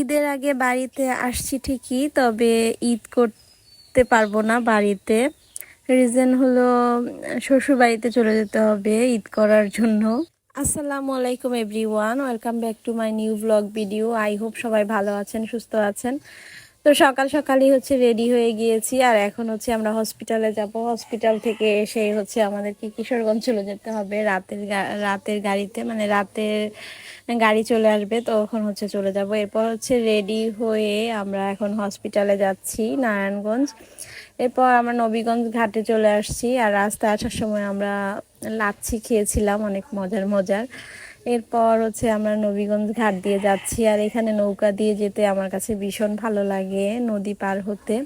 ঈদের আগে বাড়িতে আসছি ঠিকই, তবে ঈদ করতে পারব না বাড়িতে। রিজন হলো শ্বশুর বাড়িতে চলে যেতে হবে ঈদ করার জন্য। আসসালামু আলাইকুম everyone, welcome back to my new blog video. I hope সবাই ভালো আছেন, সুস্থ আছেন। তো সকাল সকালই হচ্ছে রেডি হয়ে গিয়েছি। আর এখন হচ্ছে আমরা হসপিটালে যাব। হসপিটাল থেকে এসে হচ্ছে আমাদেরকে কিশোরগঞ্জ চলে যেতে হবে। রাতের রাতের গাড়িতে মানে রাতের গাড়ি চলে আসবে, তো তখন হচ্ছে চলে যাব। এরপর হচ্ছে রেডি হয়ে আমরা এখন হসপিটালে যাচ্ছি, নারায়ণগঞ্জ। এরপর আমরা নবীগঞ্জ ঘাটে চলে আসছি। আর রাস্তায় আসার সময় আমরা লাচ্ছি খেয়েছিলাম, অনেক মজার মজার। এরপর হচ্ছে আমরা নবীগঞ্জ ঘাট দিয়ে যাচ্ছি, আর এখানে নৌকা দিয়ে যেতে আমার কাছে ভীষণ ভালো লাগে নদী পার হতে।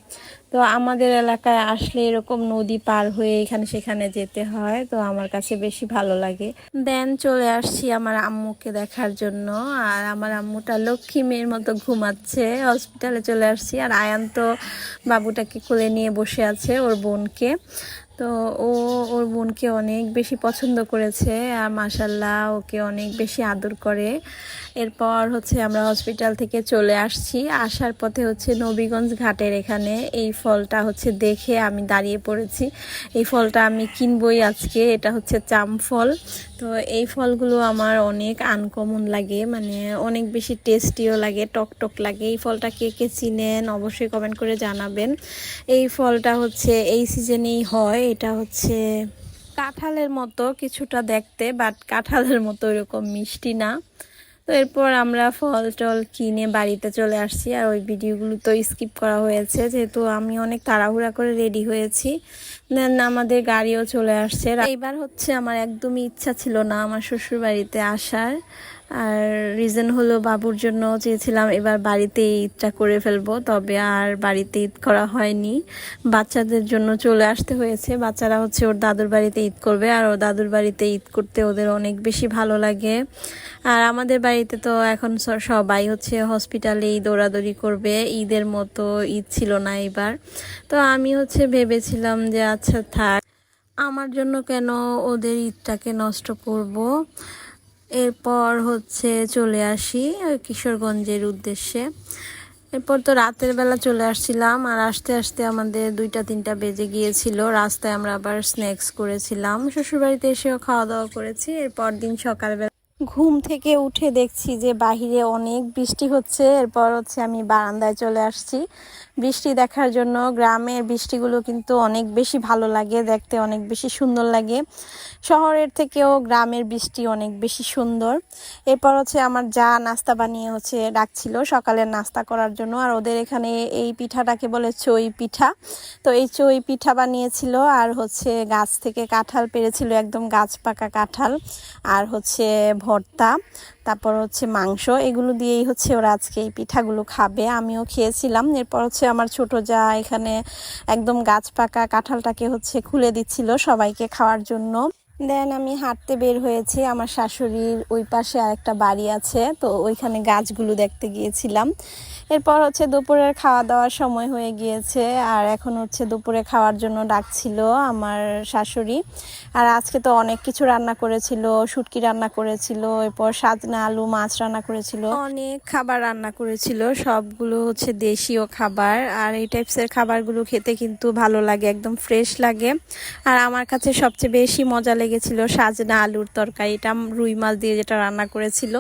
তো আমাদের এলাকায় আসলে এরকম নদী পার হয়ে এখানে সেখানে যেতে হয়, তো আমার কাছে বেশি ভালো লাগে। দেন চলে আসছি আমার আম্মুকে দেখার জন্য, আর আমার আম্মুটা লক্ষ্মী মেয়ের মতো ঘুমাচ্ছে। হসপিটালে চলে আসছি, আর আয়ান তো বাবুটাকে কোলে নিয়ে বসে আছে ওর বোনকে। তো ও ওর বোনকে অনেক বেশি পছন্দ করেছে আর মাসাল্লাহ ওকে অনেক বেশি আদর করে। এরপর হচ্ছে আমরা হসপিটাল থেকে চলে আসছি। আসার পথে হচ্ছে নবীগঞ্জ ঘাটের এখানে এই ফলটা হচ্ছে দেখে আমি দাঁড়িয়ে পড়েছি। এই ফলটা আমি কিনবই আজকে, এটা হচ্ছে চাম ফল তো এই ফলগুলো আমার অনেক আনকমন লাগে মানে অনেক বেশি টেস্টিও লাগে টক টক লাগে। এই ফলটা কে কে চিনেন অবশ্যই কমেন্ট করে জানাবেন। এই ফলটা হচ্ছে, এই সিজনেই হয়, এটা হচ্ছে কাঁঠালের মতো কিছুটা দেখতে বাট কাঁঠালের মতো এরকম মিষ্টি না। তো এরপর আমরা ফল টল কিনে বাড়িতে চলে আসছি আর ওই ভিডিওগুলো তো স্কিপ করা হয়েছে, যেহেতু আমি অনেক তাড়াহুড়া করে রেডি হয়েছি। দেন আমাদের গাড়িও চলে আসছে। এইবার হচ্ছে আমার একদমই ইচ্ছা ছিল না আমার শ্বশুর বাড়িতে আসার। আর রিজন হলো বাবুর জন্য চেয়েছিলাম এবার বাড়িতে ঈদটা করে ফেলব, তবে আর বাড়িতে ঈদ করা হয়নি। বাচ্চাদের জন্য চলে আসতে হয়েছে। বাচ্চারা হচ্ছে ওর দাদুর বাড়িতে ঈদ করবে আর ওর দাদুর বাড়িতে ঈদ করতে ওদের অনেক বেশি ভালো লাগে। আর আমাদের বাড়িতে তো এখন সবাই হচ্ছে হসপিটালেই দৌড়াদৌড়ি করবে। ঈদের মতো ঈদ ছিল না এবার। তো আমি হচ্ছে ভেবেছিলাম যে আচ্ছা থাক, আমার জন্য কেন ওদের ঈদটাকে নষ্ট করব? এরপর হচ্ছে চলে আসি কিশোরগঞ্জের উদ্দেশ্যে। এরপর তো রাতের বেলা চলে আসছিলাম আর আসতে আসতে আমাদের দুইটা, তিনটা বেজে গিয়েছিল। রাস্তায় আমরা আবার স্ন্যাক্স করেছিলাম। শ্বশুরবাড়িতে এসেও খাওয়া দাওয়া করেছি। এরপর দিন সকালবেলা ঘুম থেকে উঠে দেখছি যে বাহিরে অনেক বৃষ্টি হচ্ছে। এরপর হচ্ছে আমি বারান্দায় চলে আসছি। বৃষ্টি দেখার জন্য গ্রামের বৃষ্টিগুলো কিন্তু অনেক বেশি ভালো লাগে, দেখতে অনেক বেশি সুন্দর লাগে। শহরের থেকেও গ্রামের বৃষ্টি অনেক বেশি সুন্দর। এরপর হচ্ছে আমার যা নাস্তা বানিয়ে হচ্ছে ডাকছিল সকালের নাস্তা করার জন্য, আর ওদের এখানে এই পিঠাটাকে বলে চই পিঠা। তো এই চই পিঠা বানিয়েছিল, আর হচ্ছে গাছ থেকে কাঁঠাল পেরেছিল, একদম গাছ পাকা কাঁঠাল। আর হচ্ছে ভর্তা, তারপর হচ্ছে মাংস, এগুলো দিয়েই হচ্ছে ওরা আজকে এই পিঠাগুলো খাবে। আমিও খেয়েছিলাম, এরপর হচ্ছে আমার ছোট যা এখানে একদম গাছ পাকা কাঁঠালটাকে হচ্ছে খুলে দিচ্ছিল সবাইকে খাওয়ার জন্য। দেন আমি হাঁটতে বের হয়েছি, আমার শাশুড়ির ওই পাশে আর একটা বাড়ি আছে, তো ওইখানে গাছগুলো দেখতে গিয়েছিলাম। এরপর হচ্ছে দুপুরের খাওয়া দাওয়ার সময় হয়ে গিয়েছে। আর এখন হচ্ছে দুপুরে খাওয়ার জন্য ডাকছিল আমার শাশুড়ি। আর আজকে তো অনেক কিছু রান্না করেছিল, শুটকি রান্না করেছিল, এরপর সাজনা আলু, মাছ রান্না করেছিল। অনেক খাবার রান্না করেছিল, সবগুলো হচ্ছে দেশীয় খাবার। আর এই টাইপসের খাবারগুলো খেতে কিন্তু ভালো লাগে, একদম ফ্রেশ লাগে। আর আমার কাছে সবচেয়ে বেশি মজা লেগেছিল সাজনা আলুর তরকারি। এটা রুই মাছ দিয়ে যেটা রান্না করেছিল।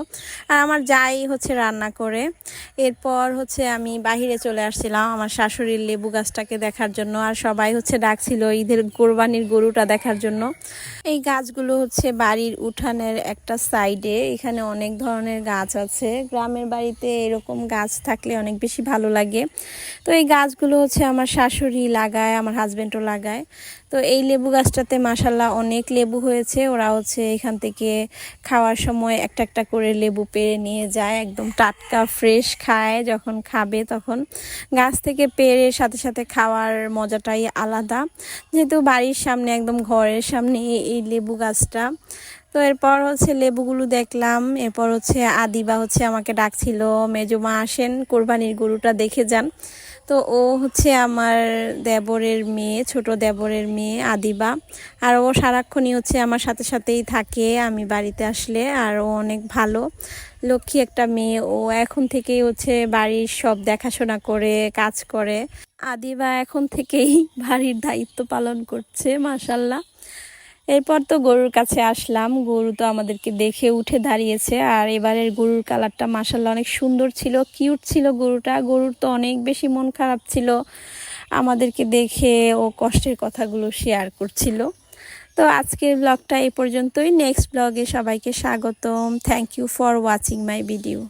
আর আমার যাই হচ্ছে রান্না করে। এরপর হচ্ছে আমি বাহিরে চলে আসছিলাম আমার শাশুড়ির লেবু গাছটাকে দেখার জন্য আর সবাই হচ্ছে ডাকছিল ঈদের কোরবানির গরুটা দেখার জন্য। এই গাছগুলো হচ্ছে বাড়ির উঠানের একটা সাইডে, এখানে অনেক ধরনের গাছ আছে। গ্রামের বাড়িতে এরকম গাছ থাকলে অনেক বেশি ভালো লাগে। তো এই গাছগুলো হচ্ছে আমার শাশুড়ি লাগায়, আমার হাজব্যান্ডও লাগায়। তো এই লেবু গাছটাতে মাসাল্লাহ অনেক লেবু হয়েছে। ওরা হচ্ছে এখান থেকে খাওয়ার সময় একটা একটা করে লেবু পেড়ে নিয়ে যায়, একদম টাটকা, ফ্রেশ খায়। যখন খাবে তখন গাছ থেকে পেরে সাথে সাথে খাওয়ার মজাটাই আলাদা। যেহেতু বাড়ির সামনে একদম ঘরের সামনে এই লেবু গাছটা। তো এরপর হচ্ছে লেবুগুলো দেখলাম, এরপর হচ্ছে আদিবা হচ্ছে আমাকে ডাকছিল, মেজুমা আসেন, কোরবানির গরুটা দেখে যান। তো ও হচ্ছে আমার দেবরের মেয়ে, ছোট দেবরের মেয়ে, আদিবা। আর ও সারাক্ষণই হচ্ছে আমার সাথে সাথেই থাকে, আমি বাড়িতে আসলে। আর ও অনেক ভালো। লক্ষ্মী একটা মেয়ে। ও এখন থেকেই হচ্ছে বাড়ির সব দেখাশোনা করে, কাজ করে। আদিবা এখন থেকেই বাড়ির দায়িত্ব পালন করছে মাসাল্লাহ এরপর তো গরুর কাছে আসলাম। গরু তো আমাদেরকে দেখে উঠে দাঁড়িয়েছে। আর এবারের গরুর কালারটা মাসাল্লাহ অনেক সুন্দর ছিল কিউট ছিল গরুটা। গরুর তো অনেক বেশি মন খারাপ ছিল। আমাদেরকে দেখে ও কষ্টের কথাগুলো শেয়ার করছিল। তো আজকের ব্লগটা এই পর্যন্তই। নেক্সট ব্লগে সবাইকে স্বাগতম। Thank you for watching my video